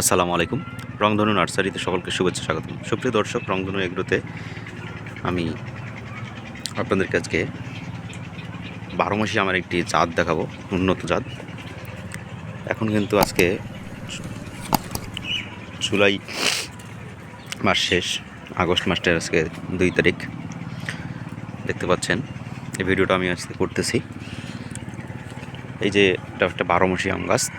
আসসালামু আলাইকুম। রংধনু নার্সারিতে সকলকে শুভেচ্ছা স্বাগত সুপ্রিয় দর্শক, রংধনু এগ্রোতে আমি আপনাদের কাছকে বারো মাসে আমার একটি জাত দেখাবো, উন্নত জাত। এখন কিন্তু আজকে জুলাই মাস শেষ, আগস্ট মাসটার আজকে দুই তারিখ। দেখতে পাচ্ছেন, এই ভিডিওটা আমি আজকে করতেছি। এই যে এটা একটা বারোমাসি আম গাছ।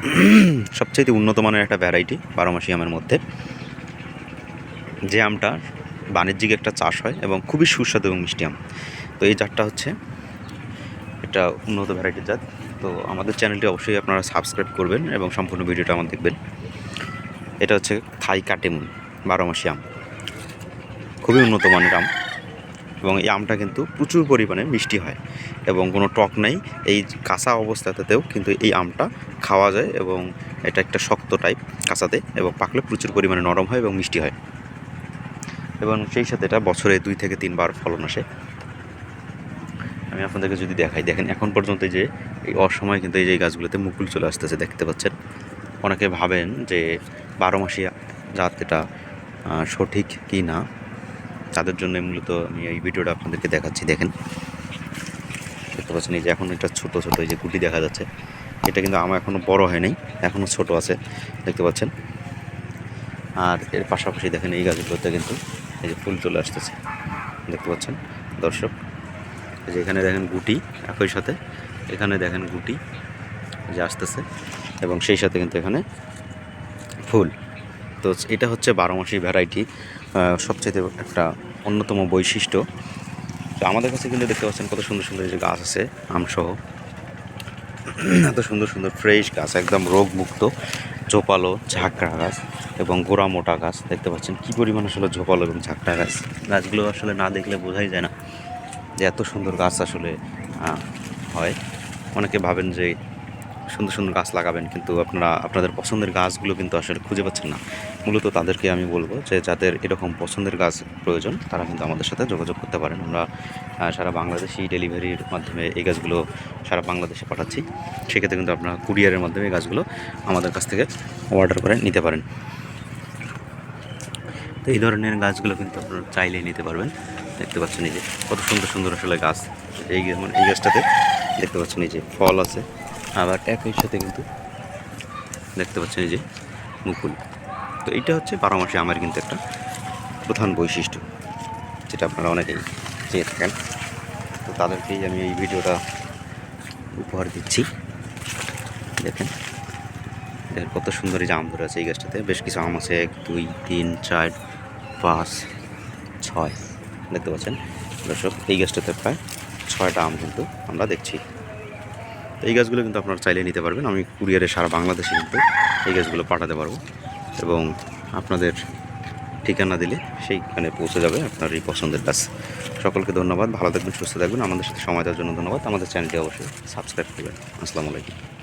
সবচেয়ে উন্নত মানের একটা ভ্যারাইটি বারো মাসি আমের মধ্যে। যে আমটা বাণিজ্যিক একটা চাষ হয় এবং খুবই সুস্বাদু এবং মিষ্টি আম। তো এই জাতটা হচ্ছে এটা উন্নত ভ্যারাইটির জাত। তো আমাদের চ্যানেলটি অবশ্যই আপনারা সাবস্ক্রাইব করবেন এবং সম্পূর্ণ ভিডিওটা আমার দেখবেন। এটা হচ্ছে থাই কাটেমুন বারো মাসি আম। খুবই উন্নত মানের আম। এবং এই আমটা কিন্তু প্রচুর পরিমাণে মিষ্টি হয় এবং কোনো টক নেই। এই কাঁচা অবস্থাতেও কিন্তু এই আমটা খাওয়া যায় এবং এটা একটা শক্ত টাইপ কাঁচাতে এবং পাকলে প্রচুর পরিমাণে নরম হয় এবং মিষ্টি হয়। এবং সেই সাথে এটা বছরে দুই থেকে তিনবার ফলন আসে। আমি আপনাদেরকে যদি দেখাই, দেখেন এখন পর্যন্ত যে এই অসময়ে কিন্তু এই যে গাছগুলোতে মুকুল চলে আসতেছে, দেখতে পাচ্ছেন? অনেকে ভাবেন যে বারো মাসিয়া জাত এটা সঠিক কি না তাদের জন্য মূলত আমি এই ভিডিওটা আপনাদেরকে দেখাচ্ছি, দেখেন। দেখতে পাচ্ছেন এই যে এখন এটা ছোট ছোট এই যে গুটি দেখা যাচ্ছে। এটা কিন্তু আমার এখনও বড় হয় নাই এখনও ছোট আছে, দেখতে পাচ্ছেন। আর এর পাশাপাশি দেখেন এই গাছগুলোতে কিন্তু এই যে ফুল চলে আসতেছে, দেখতে পাচ্ছেন। দর্শক, এই যে এখানে দেখেন গুটি, একই সাথে এখানে দেখেন গুটি যে আসতেছে এবং সেই সাথে কিন্তু এখানে ফুল। তো এটা হচ্ছে বারো মাসি ভ্যারাইটি। সবচেয়ে একটা অন্যতম বৈশিষ্ট্য। তো আমাদের কাছে কিন্তু দেখতে পাচ্ছেন কত সুন্দর সুন্দর যে গাছ আছে, আমসহ। এত সুন্দর সুন্দর ফ্রেশ গাছ, একদম রোগমুক্ত, ঝোপালো ঝাঁকড়া গাছ এবং গোড়া মোটা গাছ। দেখতে পাচ্ছেন কী পরিমাণ আসলে ঝোপালো এবং ঝাঁকড়া গাছ। গাছগুলো আসলে না দেখলে বোঝাই যায় না যে এত সুন্দর গাছ আসলে হয়। অনেকে ভাবেন যে সুন্দর সুন্দর গাছ লাগাবেন, কিন্তু আপনারা, আপনাদের পছন্দের গাছগুলো কিন্তু আসলে খুঁজে পাচ্ছেন না। মূলত তাদেরকে আমি বলব যে, যাদের এরকম পছন্দের গাছ প্রয়োজন, তারা কিন্তু আমাদের সাথে যোগাযোগ করতে পারেন। আমরা সারা বাংলাদেশি ডেলিভারির মাধ্যমে এই গাছগুলো সারা বাংলাদেশে পাঠাচ্ছি। সেক্ষেত্রে কিন্তু আপনারা কুরিয়ারের মাধ্যমে এই গাছগুলো আমাদের কাছ থেকে অর্ডার করে নিতে পারেন। তো এই ধরনের গাছগুলো কিন্তু আপনারা চাইলেই নিতে পারবেন। দেখতে পাচ্ছেন এই যে, কত সুন্দর সুন্দর আসলে গাছ। এই যেমন এই গাছটাতে দেখতে পাচ্ছেন এই যে ফল আছে। আবার একই সাথে কিন্তু দেখতে পাচ্ছেন এই যে মুকুল। তো এইটা হচ্ছে বারো মাসে আমার কিন্তু একটা প্রধান বৈশিষ্ট্য, যেটা আপনারা অনেকেই চেয়ে থাকেন। তো তাদেরকেই আমি এই ভিডিওটা উপহার দিচ্ছি। দেখেন দেখেন কত সুন্দর এই যে আম ধরে আছে এই গাছটাতে। বেশ কিছু আম আছে, এক, দুই, তিন, চার, পাঁচ, ছয়। দেখতে পাচ্ছেন? দর্শক, এই গাছটাতে প্রায় ছয়টা আম কিন্তু আমরা দেখছি। এই গাছগুলো কিন্তু আপনারা চাইলে নিতে পারবেন। আমি কুরিয়ারে সারা বাংলাদেশে কিন্তু এই গাছগুলো পাঠাতে পারব এবং আপনাদের ঠিকানা দিলে সেইখানে পৌঁছে যাবে আপনার এই পছন্দের গাছ। সকলকে ধন্যবাদ, ভালো থাকবেন, সুস্থ থাকবেন। আমাদের সাথে সময় দেওয়ার জন্য ধন্যবাদ। আমাদের চ্যানেলটি অবশ্যই সাবস্ক্রাইব করবেন। আসসালামু আলাইকুম।